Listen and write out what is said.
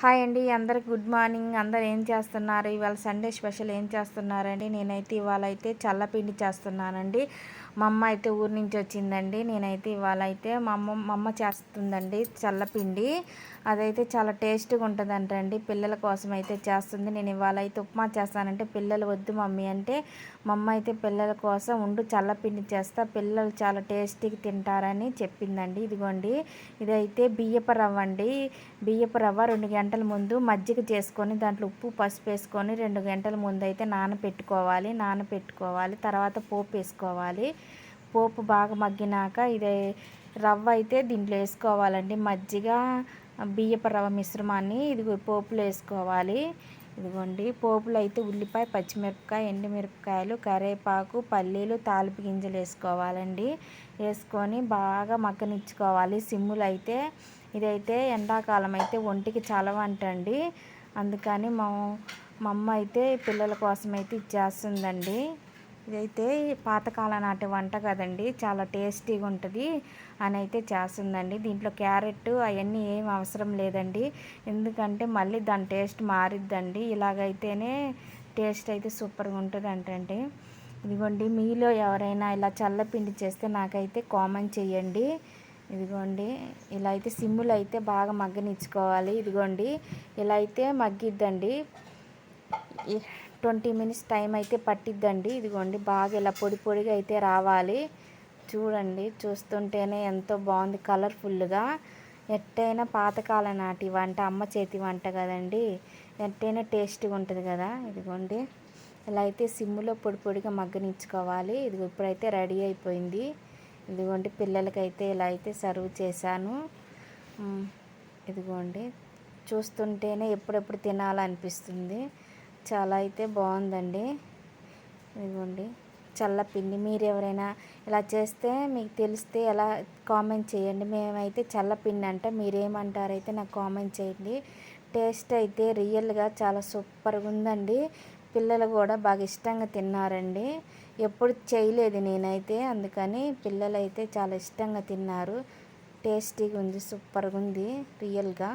Hi అండి అందరికి good morning. అందరు ఏం చేస్తున్నారు? ఇవాళ సండే స్పెషల్ ఏం చేస్తున్నారండి? నేనైతే ఇవాళ అయితే చల్లపిండి చేస్తున్నానండి. మా అమ్మ అయితే ఊరి నుంచి వచ్చిందండి. నేనైతే ఇవాళ అయితే మా అమ్మ మా అమ్మ చేస్తుందండి చల్లపిండి. అదైతే చాలా టేస్ట్గా ఉంటుందంటండి. పిల్లల కోసం అయితే చేస్తుంది. నేను ఇవాళ అయితే ఉప్మా చేస్తానంటే పిల్లలు వద్దు మమ్మీ అంటే మా అమ్మ అయితే పిల్లల కోసం ఉండు చల్లపిండి చేస్తా పిల్లలు చాలా టేస్టీగా తింటారని చెప్పిందండి. ఇదిగోండి ఇదైతే బియ్యపు రవ్వ అండి. బియ్యపు రవ్వ రెండు గంటల ముందు మజ్జిగ చేసుకొని దాంట్లో ఉప్పు పసుపు వేసుకొని రెండు గంటల ముందు అయితే నానపెట్టుకోవాలి. నానపెట్టుకోవాలి. తర్వాత పోపు వేసుకోవాలి. పోపు బాగా మగ్గినాక ఇది రవ్వ అయితే దీంట్లో వేసుకోవాలండి. మజ్జిగ బియ్యపు రవ్వ మిశ్రమాన్ని ఇది పోపులో వేసుకోవాలి. ఇదిగోండి పోపులు అయితే ఉల్లిపాయ పచ్చిమిరపకాయ ఎండుమిరపకాయలు కరివేపాకు పల్లీలు తాలిపు గింజలు వేసుకోవాలండి. వేసుకొని బాగా మగ్గనిచ్చుకోవాలి. సిమ్ములు అయితే ఇదైతే ఎండాకాలం అయితే ఒంటికి చలవంటండి అందుకని మా మా అమ్మ అయితే పిల్లల కోసం అయితే ఇచ్చేస్తుందండి. ఇదైతే పాతకాలం నాటి వంట కదండి. చాలా టేస్టీగా ఉంటుంది. అని అయితే చేస్తుందండి. దీంట్లో క్యారెట్ అవన్నీ ఏం అవసరం లేదండి. ఎందుకంటే మళ్ళీ దాని టేస్ట్ మారిద్దండి. ఇలాగైతేనే టేస్ట్ అయితే సూపర్గా ఉంటుంది అంటే ఇదిగోండి మీలో ఎవరైనా ఇలా చల్లపిండి చేస్తే నాకైతే కామెంట్ చేయండి ఇదిగోండి ఇలా అయితే సిమ్ములు అయితే బాగా మగ్గనిచ్చుకోవాలి. ఇదిగోండి ఇలా అయితే మగ్గిద్దండి. ట్వంటీ మినిట్స్ టైం అయితే పట్టిద్దండి. ఇదిగోండి బాగా ఇలా పొడి పొడిగా అయితే రావాలి. చూడండి చూస్తుంటేనే ఎంతో బాగుంది కలర్ఫుల్గా. ఎట్టయినా పాతకాల నాటి వంట అమ్మ చేతి వంట కదండి. ఎట్టయినా టేస్ట్గా ఉంటుంది కదా. ఇదిగోండి ఇలా అయితే సిమ్లో పొడి పొడిగా మగ్గనించుకోవాలి ఇది ఇప్పుడైతే రెడీ అయిపోయింది. ఇదిగోండి పిల్లలకైతే ఇలా అయితే సర్వ్ చేశాను. ఇదిగోండి చూస్తుంటేనే ఎప్పుడెప్పుడు తినాలనిపిస్తుంది. చాలా అయితే బాగుందండి. ఇదిగోండి చల్లపిండి మీరు ఎవరైనా ఇలా చేస్తే మీకు తెలిస్తే ఎలా కామెంట్ చేయండి. మేమైతే చల్లపిండి అంటే మీరేమంటారైతే నాకు కామెంట్ చేయండి. టేస్ట్ అయితే రియల్గా చాలా సూపర్గా ఉందండి. పిల్లలు కూడా బాగా ఇష్టంగా తిన్నారండి. ఎప్పుడు చేయలేదు నేనైతే అందుకని పిల్లలు అయితే చాలా ఇష్టంగా తిన్నారు. టేస్టీగా ఉంది సూపర్గా ఉంది రియల్గా.